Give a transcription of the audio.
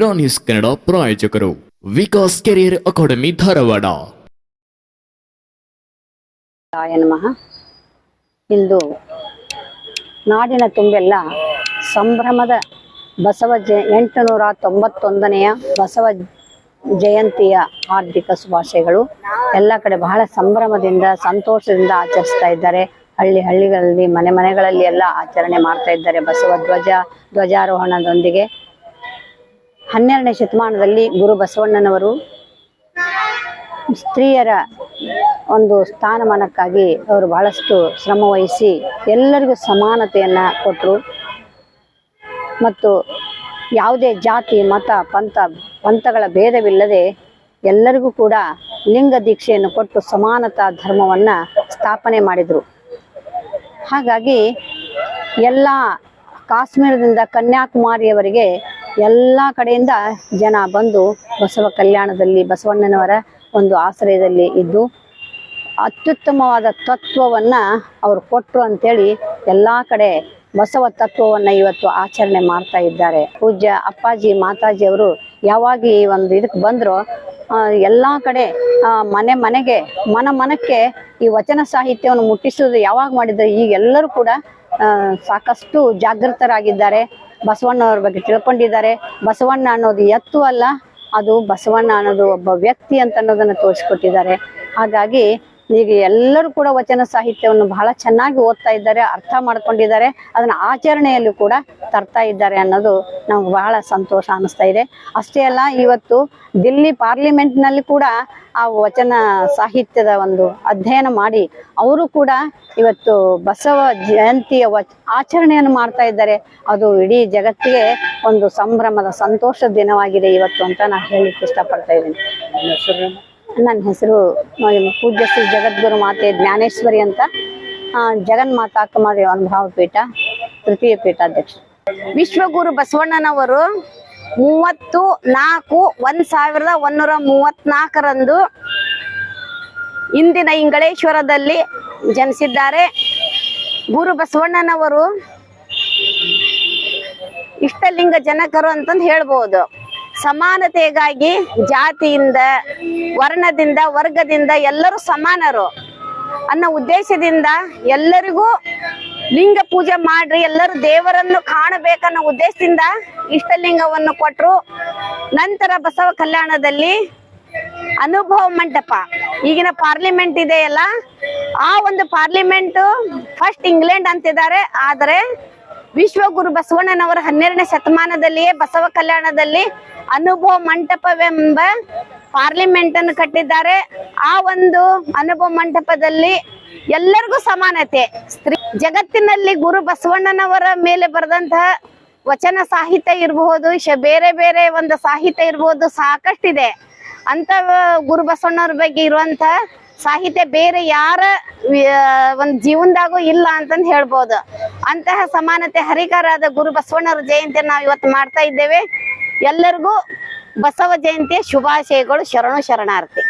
ರಾ news Kannada ಪ್ರಾಯೋಜಕರು Vikas career academy Dharwad. ನಮಃ. ಇಂದು ನಾಡಿನ ತುಂಬೆಲ್ಲ ಸಂಭ್ರಮದ ಬಸವ ಜ, ಎಂಟುನೂರ ತೊಂಬತ್ತೊಂದನೆಯ ಬಸವ ಜಯಂತಿಯ ಹಾರ್ದಿಕ ಶುಭಾಶಯಗಳು. ಎಲ್ಲ ಕಡೆ ಬಹಳ ಸಂಭ್ರಮದಿಂದ, ಸಂತೋಷದಿಂದ ಆಚರಿಸ್ತಾ ಇದ್ದಾರೆ. ಹಳ್ಳಿ ಹಳ್ಳಿಗಳಲ್ಲಿ ಮನೆ ಮನೆಗಳಲ್ಲಿ ಎಲ್ಲ ಆಚರಣೆ ಮಾಡ್ತಾ ಇದ್ದಾರೆ. ಬಸವ ಧ್ವಜ, ಧ್ವಜಾರೋಹಣದೊಂದಿಗೆ ಹನ್ನೆರಡನೇ ಶತಮಾನದಲ್ಲಿ ಗುರು ಬಸವಣ್ಣನವರು ಸ್ತ್ರೀಯರ ಒಂದು ಸ್ಥಾನಮಾನಕ್ಕಾಗಿ ಅವರು ಬಹಳಷ್ಟು ಶ್ರಮ ವಹಿಸಿ ಎಲ್ಲರಿಗೂ ಸಮಾನತೆಯನ್ನು ಕೊಟ್ಟರು ಮತ್ತು ಯಾವುದೇ ಜಾತಿ, ಮತ, ಪಂಥ, ಪಂಥಗಳ ಭೇದವಿಲ್ಲದೆ ಎಲ್ಲರಿಗೂ ಕೂಡ ಲಿಂಗ ದೀಕ್ಷೆಯನ್ನು ಕೊಟ್ಟು ಸಮಾನತಾ ಧರ್ಮವನ್ನು ಸ್ಥಾಪನೆ ಮಾಡಿದರು. ಹಾಗಾಗಿ ಎಲ್ಲ ಕಾಶ್ಮೀರದಿಂದ ಕನ್ಯಾಕುಮಾರಿಯವರಿಗೆ ಎಲ್ಲ ಕಡೆಯಿಂದ ಜನ ಬಂದು ಬಸವ ಕಲ್ಯಾಣದಲ್ಲಿ, ಬಸವಣ್ಣನವರ ಒಂದು ಆಶ್ರಯದಲ್ಲಿ ಇದ್ದು, ಅತ್ಯುತ್ತಮವಾದ ತತ್ವವನ್ನು ಅವರು ಕೊಟ್ಟರು ಅಂತೇಳಿ ಎಲ್ಲ ಕಡೆ ಬಸವ ತತ್ವವನ್ನು ಇವತ್ತು ಆಚರಣೆ ಮಾಡ್ತಾ ಇದ್ದಾರೆ. ಪೂಜ್ಯ ಅಪ್ಪಾಜಿ ಮಾತಾಜಿ ಅವರು ಯಾವಾಗ ಈ ಒಂದು ಇದಕ್ಕೆ ಬಂದರೋ ಎಲ್ಲ ಕಡೆ ಮನೆ ಮನೆಗೆ, ಮನ ಮನಕ್ಕೆ ಈ ವಚನ ಸಾಹಿತ್ಯವನ್ನು ಮುಟ್ಟಿಸೋದು ಯಾವಾಗ ಮಾಡಿದ್ರೆ ಈಗ ಎಲ್ಲರೂ ಕೂಡ ಸಾಕಷ್ಟು ಜಾಗೃತರಾಗಿದ್ದಾರೆ. ಬಸವಣ್ಣವ್ರ ಬಗ್ಗೆ ತಿಳ್ಕೊಂಡಿದ್ದಾರೆ. ಬಸವಣ್ಣ ಅನ್ನೋದು ಎತ್ತು ಅಲ್ಲ, ಅದು ಬಸವಣ್ಣ ಅನ್ನೋದು ಒಬ್ಬ ವ್ಯಕ್ತಿ ಅಂತ ಅನ್ನೋದನ್ನ ತೋರಿಸ್ಕೊಟ್ಟಿದ್ದಾರೆ. ಹಾಗಾಗಿ ಈಗ ಎಲ್ಲರೂ ಕೂಡ ವಚನ ಸಾಹಿತ್ಯವನ್ನು ಬಹಳ ಚೆನ್ನಾಗಿ ಓದ್ತಾ ಇದ್ದಾರೆ, ಅರ್ಥ ಮಾಡ್ಕೊಂಡಿದ್ದಾರೆ, ಅದನ್ನ ಆಚರಣೆಯಲ್ಲೂ ಕೂಡ ತರ್ತಾ ಇದ್ದಾರೆ ಅನ್ನೋದು ನಮ್ಗೆ ಬಹಳ ಸಂತೋಷ ಅನಿಸ್ತಾ ಇದೆ. ಅಷ್ಟೇ ಅಲ್ಲ, ಇವತ್ತು ದಿಲ್ಲಿ ಪಾರ್ಲಿಮೆಂಟ್ನಲ್ಲಿ ಕೂಡ ಆ ವಚನ ಸಾಹಿತ್ಯದ ಒಂದು ಅಧ್ಯಯನ ಮಾಡಿ, ಅವರು ಕೂಡ ಇವತ್ತು ಬಸವ ಜಯಂತಿಯ ವಚ, ಆಚರಣೆಯನ್ನು ಮಾಡ್ತಾ ಇದ್ದಾರೆ. ಅದು ಇಡೀ ಜಗತ್ತಿಗೆ ಒಂದು ಸಂಭ್ರಮದ, ಸಂತೋಷದ ದಿನವಾಗಿದೆ ಇವತ್ತು ಅಂತ ನಾನು ಹೇಳಲಿಕ್ಕೆ ಇಷ್ಟಪಡ್ತಾ ಇದ್ದೀನಿ. ನನ್ನ ಹೆಸರು ಪೂಜ್ಯ ಶ್ರೀ ಜಗದ್ಗುರು ಮಾತೆ ಜ್ಞಾನೇಶ್ವರಿ ಅಂತ ಜಗನ್ ಮಾತಾ ಕುಮಾರಿ ಅನುಭಾವ ಪೀಠ ತೃತೀಯ ಪೀಠಾಧ್ಯಕ್ಷ. ವಿಶ್ವಗುರು ಬಸವಣ್ಣನವರು ಮೂವತ್ತು ನಾಲ್ಕು ಒಂದ್ ಸಾವಿರದ ಒಂದೂರ ಮೂವತ್ನಾಲ್ಕರಂದು ಇಂದಿನ ಇಂಗಳೇಶ್ವರದಲ್ಲಿ ಜನಿಸಿದ್ದಾರೆ. ಗುರು ಬಸವಣ್ಣನವರು ಇಷ್ಟಲಿಂಗ ಜನಕರು ಅಂತಂದು ಹೇಳ್ಬೋದು. ಸಮಾನತೆಗಾಗಿ ಜಾತಿಯಿಂದ, ವರ್ಣದಿಂದ, ವರ್ಗದಿಂದ ಎಲ್ಲರೂ ಸಮಾನರು. ಅನ್ನೋ ಉದ್ದೇಶದಿಂದ ಎಲ್ಲರಿಗೂ ಲಿಂಗ ಪೂಜೆ ಮಾಡ್ರಿ, ಎಲ್ಲರೂ ದೇವರನ್ನು ಕಾಣಬೇಕನ್ನೋ ಉದ್ದೇಶದಿಂದ ಇಷ್ಟಲಿಂಗವನ್ನು ಕೊಟ್ಟರು ನಂತರ ಬಸವ ಕಲ್ಯಾಣದಲ್ಲಿ ಅನುಭವ ಮಂಟಪ. ಈಗಿನ ಪಾರ್ಲಿಮೆಂಟ್ ಇದೆಯಲ್ಲ ಆ ಒಂದು ಪಾರ್ಲಿಮೆಂಟ್ ಫಸ್ಟ್ ಇಂಗ್ಲೆಂಡ್ ಅಂತಿದ್ದಾರೆ. ಆದರೆ ವಿಶ್ವಗುರು ಬಸವಣ್ಣನವರ ಹನ್ನೆರಡನೇ ಶತಮಾನದಲ್ಲಿಯೇ ಬಸವ ಕಲ್ಯಾಣದಲ್ಲಿ ಅನುಭವ ಮಂಟಪವೆಂಬ ಪಾರ್ಲಿಮೆಂಟ್ ಅನ್ನು ಕಟ್ಟಿದ್ದಾರೆ. ಆ ಒಂದು ಅನುಭವ ಮಂಟಪದಲ್ಲಿ ಎಲ್ಲರಿಗೂ ಸಮಾನತೆ. ಸ್ತ್ರೀ ಜಗತ್ತಿನಲ್ಲಿ ಗುರು ಬಸವಣ್ಣನವರ ಮೇಲೆ ಬರೆದಂತಹ ವಚನ ಸಾಹಿತ್ಯ ಇರಬಹುದು ಬೇರೆ ಬೇರೆ ಒಂದು ಸಾಹಿತ್ಯ ಇರಬಹುದು ಸಾಕಷ್ಟಿದೆ. ಅಂತ ಗುರು ಬಸವಣ್ಣವ್ರ ಬಗ್ಗೆ ಇರುವಂತ ಸಾಹಿತ್ಯ ಬೇರೆ ಯಾರ ಒಂದು ಜೀವನದಾಗೂ ಇಲ್ಲ ಅಂತಂದು ಹೇಳ್ಬೋದು. ಅಂತಹ ಸಮಾನತೆ ಹರಿಕರಾದ ಗುರು ಬಸವಣ್ಣರ ಜಯಂತಿ ನಾವು ಇವತ್ತು ಮಾಡ್ತಾ ಇದ್ದೇವೆ. ಎಲ್ಲರಿಗೂ ಬಸವ ಜಯಂತಿಯ ಶುಭಾಶಯಗಳು, ಶರಣು ಶರಣಾರ್ಥಿ.